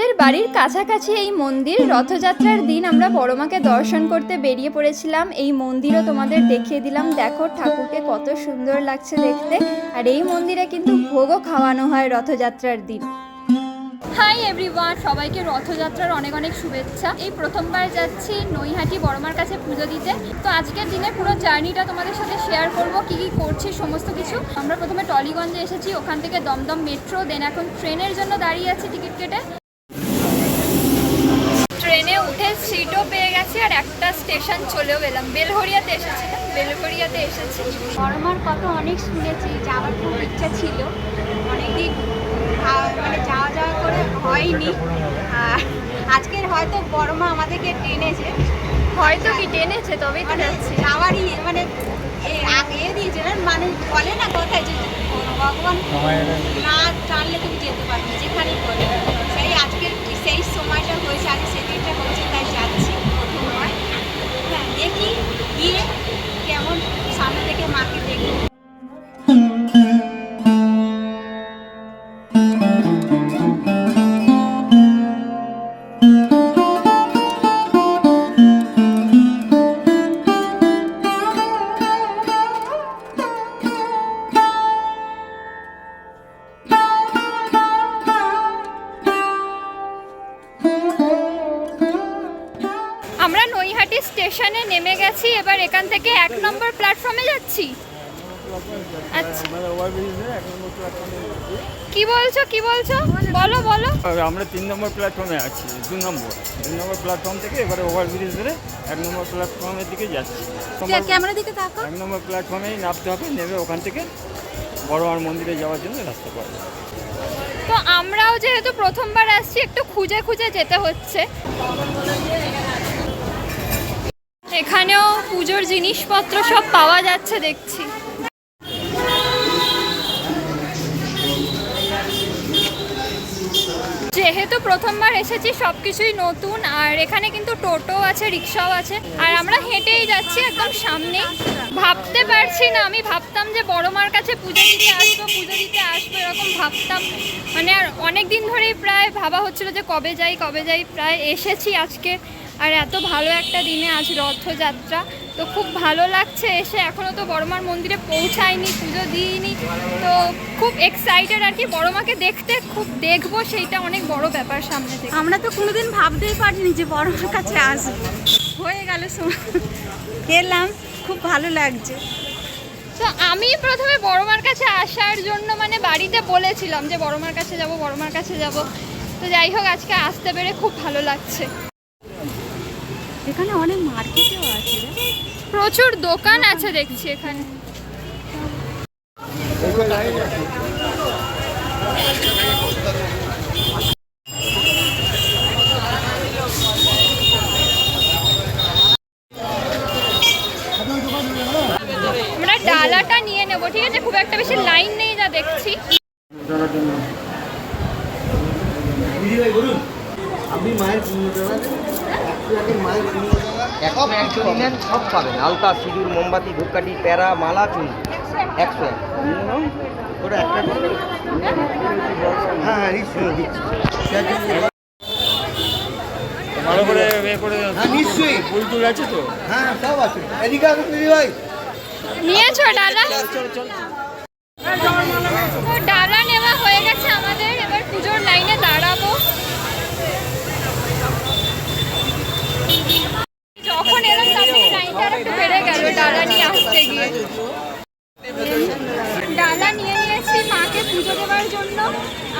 আমাদের বাড়ির কাছাকাছি এই মন্দির রথযাত্রার দিন আমরা বড়মাকে দর্শন করতে বেরিয়ে পড়েছিলাম। এই মন্দিরও তোমাদের দেখিয়ে দিলাম। দেখো ঠাকুরকে কত সুন্দর লাগছে দেখতে। আর এই মন্দিরে কিন্তু ভোগও খাওয়ানো হয় রথযাত্রার দিন। হাই এভরিওয়ান সবাইকে রথযাত্রার অনেক অনেক শুভেচ্ছা। এই প্রথমবার যাচ্ছি নৈহাটি বড়মার কাছে পুজো দিতে। তো আজকের দিনে পুরো জার্নিটা তোমাদের সাথে শেয়ার করব, কি কি করছি, সমস্ত কিছু। আমরা প্রথমে টলিগঞ্জে এসেছি, ওখান থেকে দমদম মেট্রো দেন এখন ট্রেনের জন্য দাঁড়িয়ে আছি টিকিট কেটে। ট্রেনে উঠে সিটও পেয়ে গেছি আর একটা স্টেশন চলেও গেলাম। বেলঘরিয়াতে এসেছিলাম বেলঘরিয়াতে এসেছি। বড়মার কথা অনেক শুনেছি যাওয়ার খুব ইচ্ছা ছিল। অনেকদিন মানে যাওয়া যাওয়া করে হয়নি। আর আজকের হয়তো বড়মা আমাদেরকে টেনেছে। হয়তো কি টেনেছে তবেই তো মানে যাচ্ছি। যাওয়ারই মানে এ আগে দিয়েছে না মানে বলে না কথায় যে ভগবান না টানলে তুমি যেতে পারবে যেখানেই বলে। সেই আজকের সেই সময়টা হয়েছে আগে সেদিনটা হয়েছে, তাই যাচ্ছি প্রথমবার। হ্যাঁ দেখি গিয়ে কেমন সামনে থেকে মাকে দেখি যাচ্ছি আচ্ছা। কি বলছো কি বলছো? বলো বলো। আমরা তিন নম্বর প্ল্যাটফর্মে আছি দু নম্বর। দু নম্বর প্ল্যাটফর্ম থেকে এবারে ওভারব্রিজ ধরে এক নম্বর প্ল্যাটফর্মের দিকে যাচ্ছি। দিকে এক নম্বর প্ল্যাটফর্মেই নামতে হবে নেমে ওখান থেকে বড়মার মন্দিরে যাওয়ার জন্য রাস্তা পাওয়া তো আমরাও যেহেতু প্রথমবার আসছি একটু খুঁজে খুঁজে যেতে হচ্ছে। এখানেও পুজোর জিনিসপত্র সব পাওয়া যাচ্ছে দেখছি। যেহেতু প্রথমবার এসেছি সব কিছুই নতুন, আর এখানে কিন্তু টোটো আছে, রিক্সাও আছে, আর আমরা হেঁটেই যাচ্ছি একদম সামনে ভাবতে পারছি না, আমি ভাবতাম যে বড় মার কাছে পুজো দিতে আসব, পুজো দিতে আসব, এরকম ভাবতাম। মানে আর অনেক দিন ধরেই প্রায় ভাবা হচ্ছিল যে কবে যাই কবে যাই, প্রায় এসেছি আজকে। আর এত ভালো একটা দিনে আজ রথযাত্রা। তো খুব ভালো লাগছে এসে এখনও তো বড়মার মন্দিরে পৌঁছায়নি পুজো দিইনি। তো খুব এক্সাইটেড আর কি বড়মাকে দেখতে খুব দেখব সেইটা অনেক বড় ব্যাপার সামনে থেকে। আমরা তো কোনোদিন ভাবতেই পারিনি যে বড়মার কাছে আসব। হয়ে গেল সময়। এলাম খুব ভালো লাগছে। তো আমি প্রথমে বড়মার কাছে আসার জন্য মানে বাড়িতে বলেছিলাম যে বড়মার কাছে যাব বড়মার কাছে যাব। তো যাই হোক আজকে আসতে পেরে খুব ভালো লাগছে। এখানে অনেক মার্কেটও আছে প্রচুর দোকান আছে দেখছি এখানে আমরা ডালাটা নিয়ে নেব ঠিক আছে খুব একটা বেশি লাইন নেই যা দেখছি আপনি মায়ের পুণ্যটা একটু আগে মায়ের পুণ্যটা একশো একশো নিলেন সব পাবেন আলতা সিঁদুর মোমবাতি ধূপকাঠি প্যারা মালা চুন একশো। এক ওটা একটা করে হ্যাঁ হ্যাঁ নিশ্চয়ই দিচ্ছি। সেটার জন্য ভালো করে এ করে হ্যাঁ, নিশ্চয়ই। ফুল টুল আছে তো? হ্যাঁ সব আছে। এদিকে আসুন দিদি ভাই। নিয়েছো ডালা ডালা নেওয়া হয়ে গেছে আমাদের। এবার পুজোর লাইনে দাঁড়াবো যখন এলাম তার থেকে লাইনটা আর একটু বেড়ে গেল ডালা নিয়ে গিয়ে ডালা নিয়ে নিয়েছি মাকে পুজো দেওয়ার জন্য।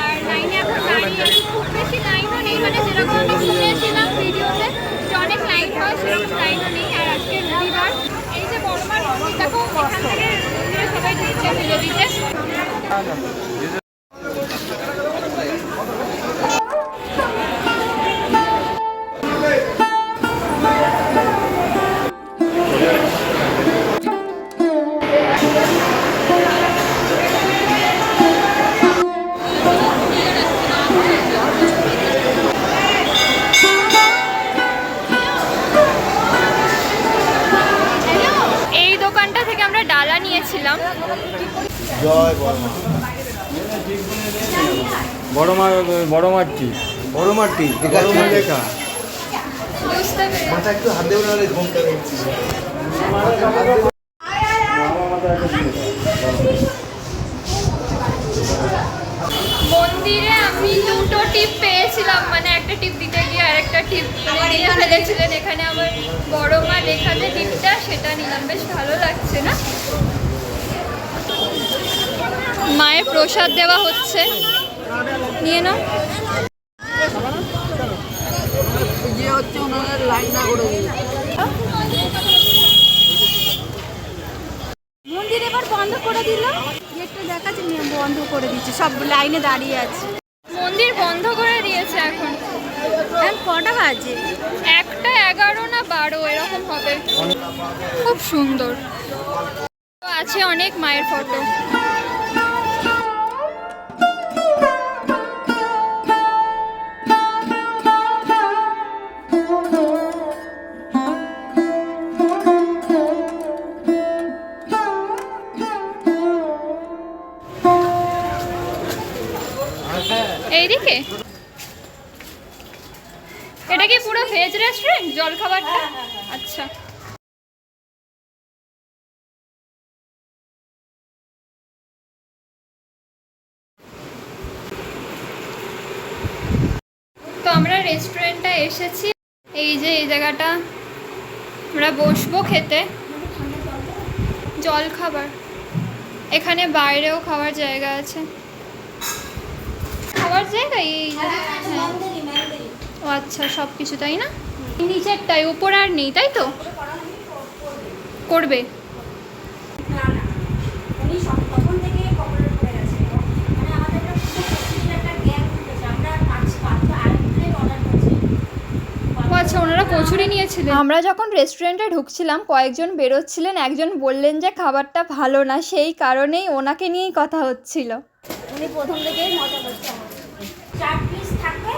আর লাইনে এখন দাঁড়িয়ে আছি। খুব বেশি লাইনও নেই মানে যেরকম আমি শুনেছিলাম ভিডিওতে, যে অনেক লাইন হয়, সেরকম লাইনও নেই। আর আজকে রবিবার। এই যে বড়মার দেখো, এখান থেকে সবাই ঢুকছে পুজো দিতে। নিয়েছিলাম জয় বড় মা বড় মারটি বড় মাটি লেখা। মাথা একটু হাত দেবো নাহলে ঘুমটা মন্দিরে আমি দুটো টিপ পেয়েছিলাম মানে একটা টিপ দিতে গিয়ে আর একটা টিপ মানে নিয়ে ফেলেছিলেন। এখানে আমার বড় মা লেখা যে টিপটা সেটা নিলাম। বেশ ভালো লাগছে না? মায়ের প্রসাদ দেওয়া হচ্ছে। নিয়ে নাও। মন্দির এবার বন্ধ করে দিল। গেটটা দেখাচ্ছে বন্ধ করে দিচ্ছে সব লাইনে দাঁড়িয়ে আছে। মন্দির বন্ধ করে দিয়েছে এখন। এখন কটা বাজে? একটা এগারো না বারো এরকম হবে। খুব সুন্দর। আছে অনেক মায়ের ফটো। আমরা রেস্টুরেন্টটা এসেছি। এই যে এই জায়গাটা। আমরা বসবো খেতে। জল খাবার। এখানে বাইরেও খাওয়ার জায়গা আছে। খাওয়ার জায়গা এই। ও আচ্ছা সব কিছু তাই না? নিচেরটাই উপর আর নেই, তাই তো? করবে উনি সব তখন থেকে কপালে পড়ে গেছে মানে আমাদের একটা খুব কঠিন একটা গ্যাপ উঠেছে আমরা পাঁচ পাঁচ আরেক প্লেট অর্ডার করছি ও আচ্ছা ওনারা কচুরি নিয়েছিলেন। আমরা যখন রেস্টুরেন্টে ঢুকছিলাম কয়েকজন বেরোচ্ছিলেন একজন বললেন যে খাবারটা ভালো না সেই কারণেই ওনাকে নিয়েই কথা হচ্ছিল। উনি প্রথম থেকেই মজা করছে চার পিস থাকবে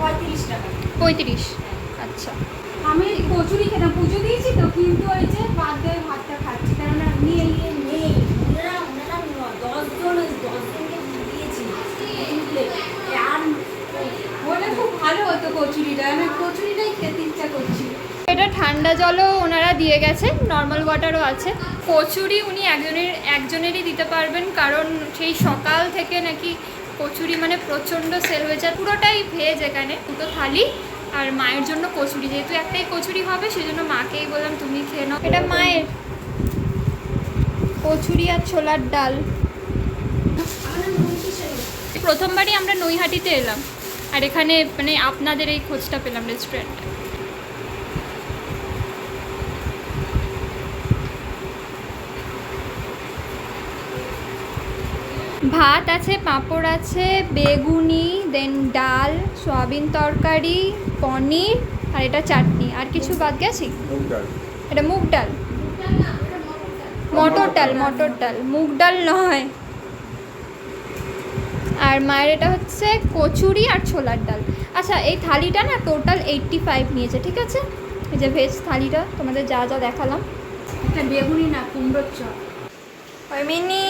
পঁয়ত্রিশ টাকা। পঁয়ত্রিশ আচ্ছা। আমি কচুরি খেতাম পুজো দিয়েছি তো কিন্তু ওই যে বাদ দিয়ে ভাতটা খাচ্ছি কেননা নিয়ে নিয়ে নেই ওনারা ওনারা দিয়েছি আর খুব ভালো হতো কচুরিটা আমি কচুরিটাই খেতে ইচ্ছা করছি। এটা ঠান্ডা জলও ওনারা দিয়ে গেছেন নর্মাল ওয়াটারও আছে। কচুরি উনি একজনের একজনেরই দিতে পারবেন কারণ সেই সকাল থেকে নাকি কচুরি মানে প্রচণ্ড সেল হয়েছে আর পুরোটাই ভেজ এখানে দুটো থালি আর মায়ের জন্য কচুরি। যেহেতু একটাই কচুরি হবে সেই জন্য মাকেই বললাম তুমি খেয়ে নাও। এটা মায়ের। কচুরি আর ছোলার ডাল। প্রথমবারই আমরা নৈহাটিতে এলাম। আর এখানে মানে আপনাদের এই খোঁজটা পেলাম রেস্টুরেন্টে ভাত আছে পাঁপড় আছে বেগুনি দেন ডাল সয়াবিন তরকারি পনির আর এটা চাটনি। আর কিছু বাদ গেছি? এটা মুগ ডাল। মটর ডাল মটর ডাল। মুগ ডাল নয়। আর মায়ের এটা হচ্ছে কচুরি আর ছোলার ডাল। আচ্ছা এই থালিটা না টোটাল এইট্টি ফাইভ নিয়েছে, ঠিক আছে? এই যে ভেজ থালিটা, তোমাদের যা যা দেখালাম। এটা বেগুনি না, কুমড়োর চপ। মিনি।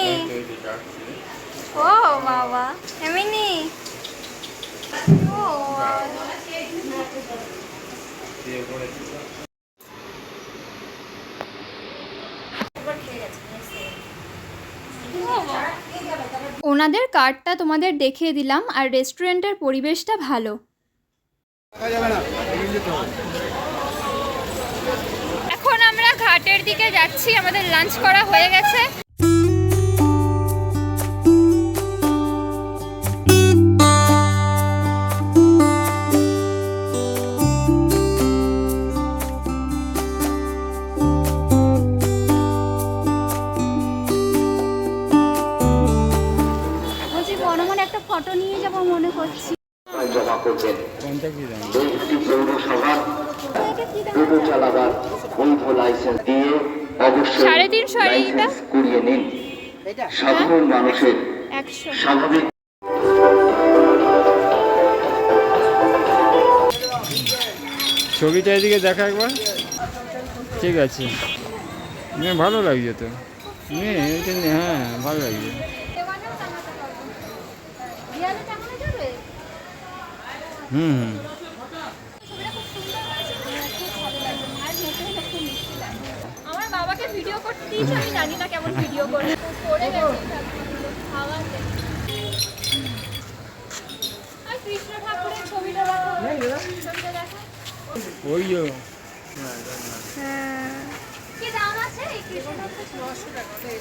ও বাবা এমিনি ও ওনাদের কার্ডটা তোমাদের দেখিয়ে দিলাম আর রেস্টুরেন্টের পরিবেশটা ভালো। এখন আমরা ঘাটের দিকে যাচ্ছি, আমাদের লাঞ্চ করা হয়ে গেছে। নিন সাধারণ মানুষের স্বাভাবিক ছবিটা এদিকে দেখা একবার? ঠিক আছে। নে ভালো লাগছে তো। নে, হ্যাঁ ভালো লাগছে। হুম হুম আমার বাবাকে ভিডিও করতে দিয়েছে আমি জানি না কেমন ভিডিও করে করে খাওয়াতে আর কৃষ্ণ ঠাকুরের ছবিটা দেখো ওই যে কি দাম আছে এই কৃষ্ণ ঠাকুরের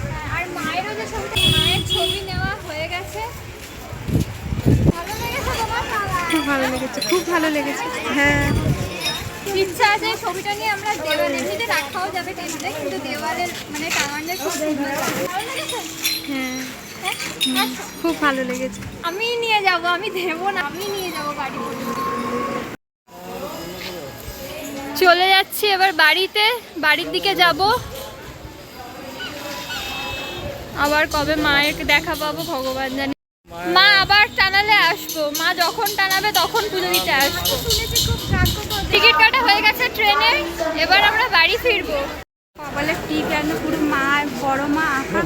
হ্যাঁ, আর মায়েরও যে ছবিটা মায়ের ছবি নেওয়া হয়ে গেছে। ভালো লেগেছে তোমার? খুব ভালো লেগেছে খুব ভালো লেগেছে। হ্যাঁ। ইচ্ছা আছে ছবিটা নিয়ে আমরা দেওয়ালে এমনিতে রাখাও যাবে কিন্তু দেওয়ালে মানে টাঙালে খুব সুন্দর ভালো লেগেছে? হ্যাঁ। হ্যাঁ? আচ্ছা। খুব ভালো লেগেছে। আমি নিয়ে যাব আমি দেবো না আমি নিয়ে যাব বাড়ি চলে যাচ্ছি এবার বাড়িতে বাড়ির দিকে যাব। আবার কবে মায়ের দেখা পাবো ভগবান জানে। মা আবার টানালে আসব। মা যখন টানাবে তখন পুজো দিতে আসব। টিকিট কাটা হয়ে গেছে ট্রেনে এবার আমরা বাড়ি ফিরবো। বলে টিপ যেন পুরো মা বড় মা আঁকা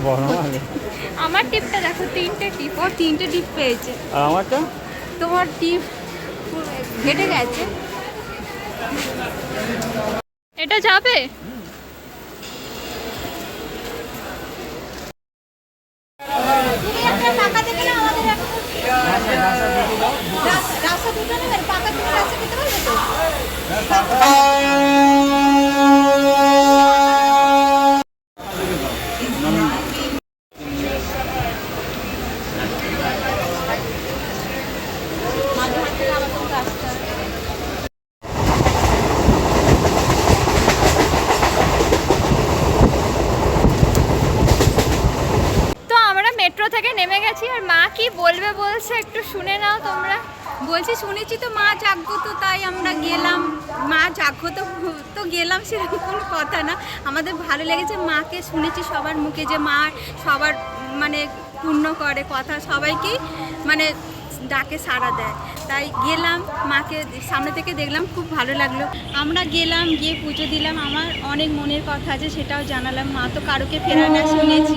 আমার টিপটা দেখো তিনটে টিপ। ও তিনটে টিপ পেয়েছে। আর আমারটা? তোমার টিপ ঘেটে গেছে। এটা যাবে রাস্তা দুটো নেবেন পাকা দুটো রাস্তা দিতে পারবে তো তো আমরা মেট্রো থেকে নেমে গেছি আর মা কি বলবে বলছে একটু শুনে নাও তোমরা বলছি শুনেছি তো মা জাগ্রত তাই আমরা গেলাম। মা জাগ্রত তো গেলাম সেরকম কোনো কথা না। আমাদের ভালো লেগেছে মাকে শুনেছি সবার মুখে যে মা সবার মানে পূর্ণ করে কথা সবাইকেই মানে ডাকে সাড়া দেয়। তাই গেলাম, মাকে সামনে থেকে দেখলাম, খুব ভালো লাগল। আমরা গেলাম, গিয়ে পুজো দিলাম। আমার অনেক মনের কথা আছে, সেটাও জানালাম। মা তো কারোকে ফেরায় না শুনেছি।